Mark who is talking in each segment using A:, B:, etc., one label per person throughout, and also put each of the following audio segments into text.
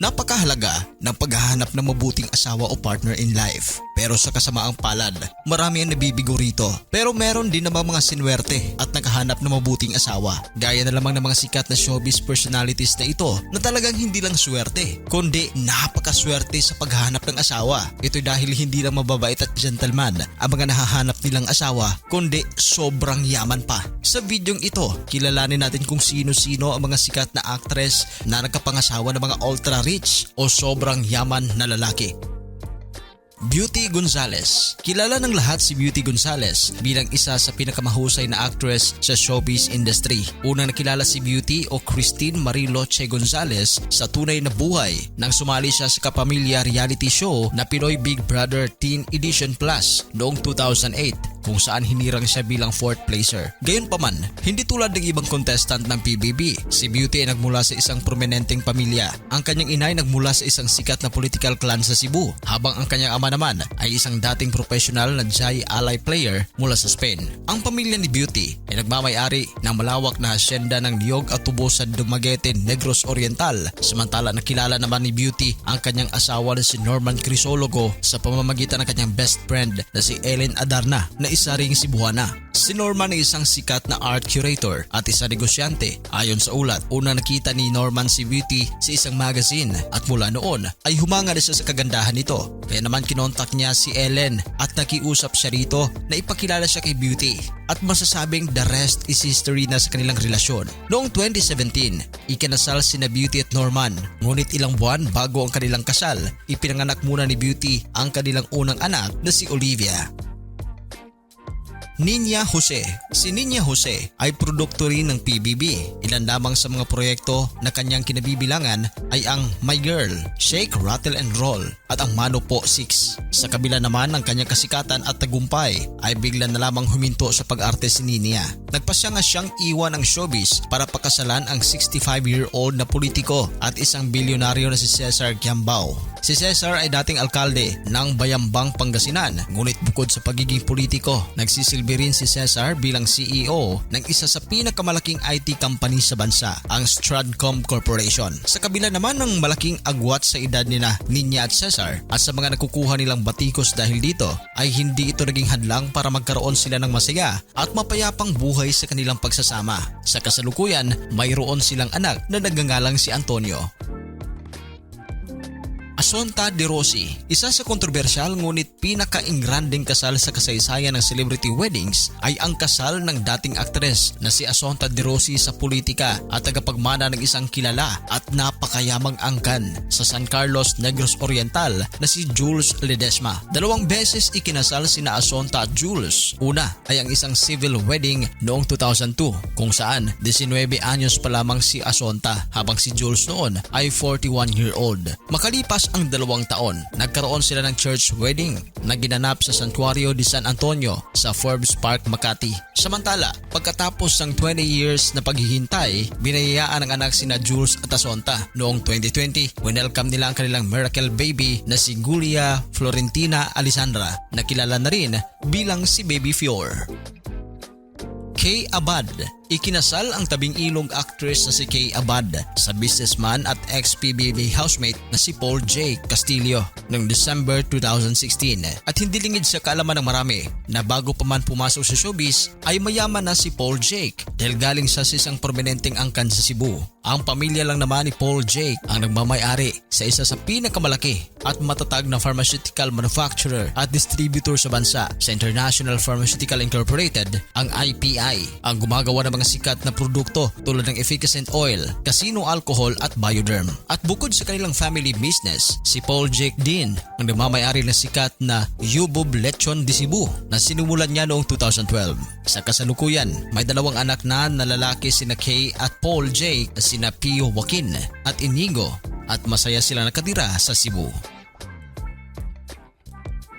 A: Napakahalaga ng paghahanap ng mabuting asawa o partner in life. Pero sa kasamaang palad, marami ang nabibigo rito. Pero meron din namang mga sinwerte at nakahanap ng mabuting asawa. Gaya na lamang ng mga sikat na showbiz personalities na ito na talagang hindi lang swerte, kundi napakaswerte sa paghahanap ng asawa. Ito dahil hindi lang mababait at gentleman ang mga nahahanap nilang asawa, kundi sobrang yaman pa. Sa videong ito, kilalanin natin kung sino-sino ang mga sikat na actress na nagkapangasawa ng mga ultra rich o sobrang yaman na lalaki. Beauty Gonzales. Kilala ng lahat si Beauty Gonzales bilang isa sa pinakamahusay na actress sa showbiz industry. Unang nakilala si Beauty o Christine Marie Loche Gonzales sa tunay na buhay nang sumali siya sa kapamilya reality show na Pinoy Big Brother Teen Edition Plus noong 2008 kung saan hinirang siya bilang fourth placer. Gayunpaman, hindi tulad ng ibang contestant ng PBB, si Beauty ay nagmula sa isang prominenteng pamilya. Ang kanyang ina ay nagmula sa isang sikat na political clan sa Cebu, habang ang kanyang ama naman ay isang dating professional na Jai Alay player mula sa Spain. Ang pamilya ni Beauty ay nagmamayari ng malawak na hasyenda ng Niyog at Tubo sa Dumaguete, Negros Oriental. Samantala nakilala naman ni Beauty ang kanyang asawa na si Norman Crisologo sa pamamagitan ng kanyang best friend na si Ellen Adarna na isa ring Cebuana. Si Norman ay isang sikat na art curator at isa negosyante. Ayon sa ulat, una nakita ni Norman si Beauty sa isang magazine at mula noon ay humanga na siya sa kagandahan nito. Kaya naman kinontak niya si Ellen at nakiusap siya rito na ipakilala siya kay Beauty at masasabing the rest is history na sa kanilang relasyon. Noong 2017, ikinasal si na Beauty at Norman. Ngunit ilang buwan bago ang kanilang kasal, ipinanganak muna ni Beauty ang kanilang unang anak na si Olivia. Ninya Jose. Si Ninya Jose ay produkto rin ng PBB. Ilan lamang sa mga proyekto na kanyang kinabibilangan ay ang My Girl, Shake, Rattle and Roll at ang Mano Po 6. Sa kabila naman ng kanyang kasikatan at tagumpay ay bigla na lamang huminto sa pag-arte si Ninya. Nagpasya nga siyang iwan ang showbiz para pakasalan ang 65-year-old na politiko at isang bilyonaryo na si Cesar Giambao. Si Cesar ay dating alkalde ng Bayambang Pangasinan ngunit bukod sa pagiging politiko, nagsisilbi rin si Cesar bilang CEO ng isa sa pinakamalaking IT company sa bansa, ang Stratcom Corporation. Sa kabila naman ng malaking agwat sa edad nina Ninya at Cesar at sa mga nakukuha nilang batikos dahil dito ay hindi ito naging hadlang para magkaroon sila ng masaya at mapayapang buhay sa kanilang pagsasama. Sa kasalukuyan, mayroon silang anak na nagngangalang si Antonio. Asonta De Rossi, isa sa kontrobersyal ngunit pinaka-ingranding kasal sa kasaysayan ng celebrity weddings ay ang kasal ng dating aktres na si Asonta De Rossi sa politika at tagapagmana ng isang kilala at napakayamang angkan sa San Carlos Negros Oriental na si Jules Ledesma. Dalawang beses ikinasal sina Asonta at Jules. Una ay ang isang civil wedding noong 2002 kung saan 19 anyos pa lamang si Asonta habang si Jules noon ay 41 year old. Makalipas ang dalawang taon, nagkaroon sila ng church wedding na ginanap sa Santuario de San Antonio sa Forbes Park, Makati. Samantala, pagkatapos ng 20 years na paghihintay, binayayaan ang anak sina Jules at Asonta. Noong 2020, winelcome nila ang kanilang miracle baby na si Gulia Florentina Alisandra na kilala na rin bilang si Baby Fior. Kay Abad Ikinasal ang tabing ilog actress na si Kay Abad sa businessman at ex-PBB housemate na si Paul J. Castillo noong December 2016 at hindi lingid sa kaalaman ng marami na bago pa man pumasok sa showbiz ay mayaman na si Paul Jake dahil galing sa isang prominenteng angkan sa Cebu. Ang pamilya lang naman ni Paul Jake ang nagmamayari sa isa sa pinakamalaki at matatag na pharmaceutical manufacturer at distributor sa bansa sa International Pharmaceutical Incorporated, ang IPI, ang gumagawa ng mga sikat na produkto tulad ng efficacent oil, casino alcohol at bioderm. At bukod sa kanilang family business, si Paul Jake din ang nagmamayari ng sikat na Yubub Lechon de Cebu na sinimulan niya noong 2012. Sa kasalukuyan, may dalawang anak na na lalaki sina Kay at Paul Jake sina Pio Joaquin at Inigo at masaya sila nakatira sa Cebu.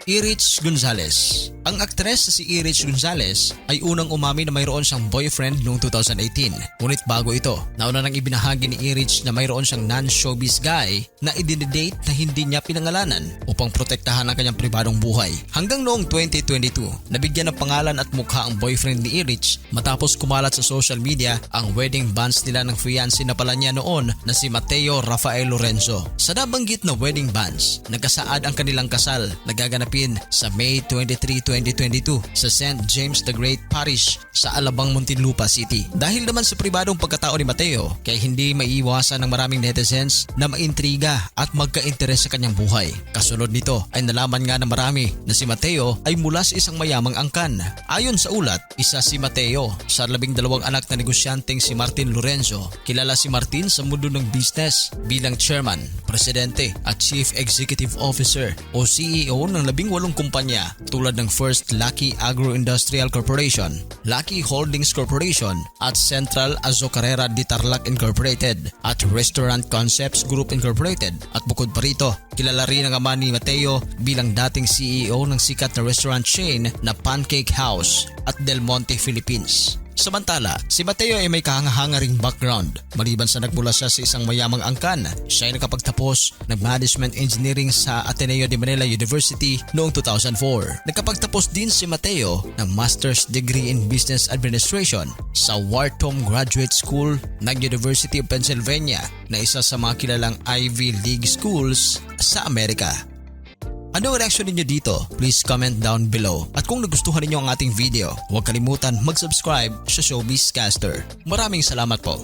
A: Erich Gonzalez Ang aktres na si Erich Gonzalez ay unang umami na mayroon siyang boyfriend noong 2018. Ngunit bago ito, nauna nang ibinahagi ni Erich na mayroon siyang non-showbiz guy na idinidate na hindi niya pinangalanan upang protektahan ang kanyang pribadong buhay. Hanggang noong 2022, nabigyan ng pangalan at mukha ang boyfriend ni Erich matapos kumalat sa social media ang wedding bands nila ng fiancé na pala niya noon na si Mateo Rafael Lorenzo. Sa nabanggit na wedding bands, nagkasaad ang kanilang kasal na gaganapin sa May 23, 2022 sa St. James the Great Parish sa Alabang, Muntinlupa City. Dahil naman sa pribadong pagkatao ni Mateo, kaya hindi maiiwasan ng maraming netizens na maintriga at magka-interes sa kanyang buhay. Kasunod nito ay nalaman nga ng marami na si Mateo ay mula sa isang mayamang angkan. Ayon sa ulat, isa si Mateo sa labing dalawang anak na negosyanteng si Martin Lorenzo. Kilala si Martin sa mundo ng business bilang chairman, presidente at chief executive officer o CEO ng labing walong kumpanya tulad ng First Lucky Agro-Industrial Corporation, Lucky Holdings Corporation at Central Azucarera de Tarlac Incorporated at Restaurant Concepts Group Incorporated. At bukod pa rito, kilala rin ang ama ni Mateo bilang dating CEO ng sikat na restaurant chain na Pancake House at Del Monte Philippines. Samantala, si Mateo ay may kahanga-hanga ring background. Maliban sa nagmula siya sa isang mayamang angkan, siya ay nakapagtapos ng Management Engineering sa Ateneo de Manila University noong 2004. Nakapagtapos din si Mateo ng Master's Degree in Business Administration sa Wharton Graduate School ng University of Pennsylvania na isa sa mga kilalang Ivy League schools sa Amerika. Ano reaction ninyo dito? Please comment down below. At kung nagustuhan ninyo ang ating video, huwag kalimutan mag-subscribe sa Showbiz Caster. Maraming salamat po.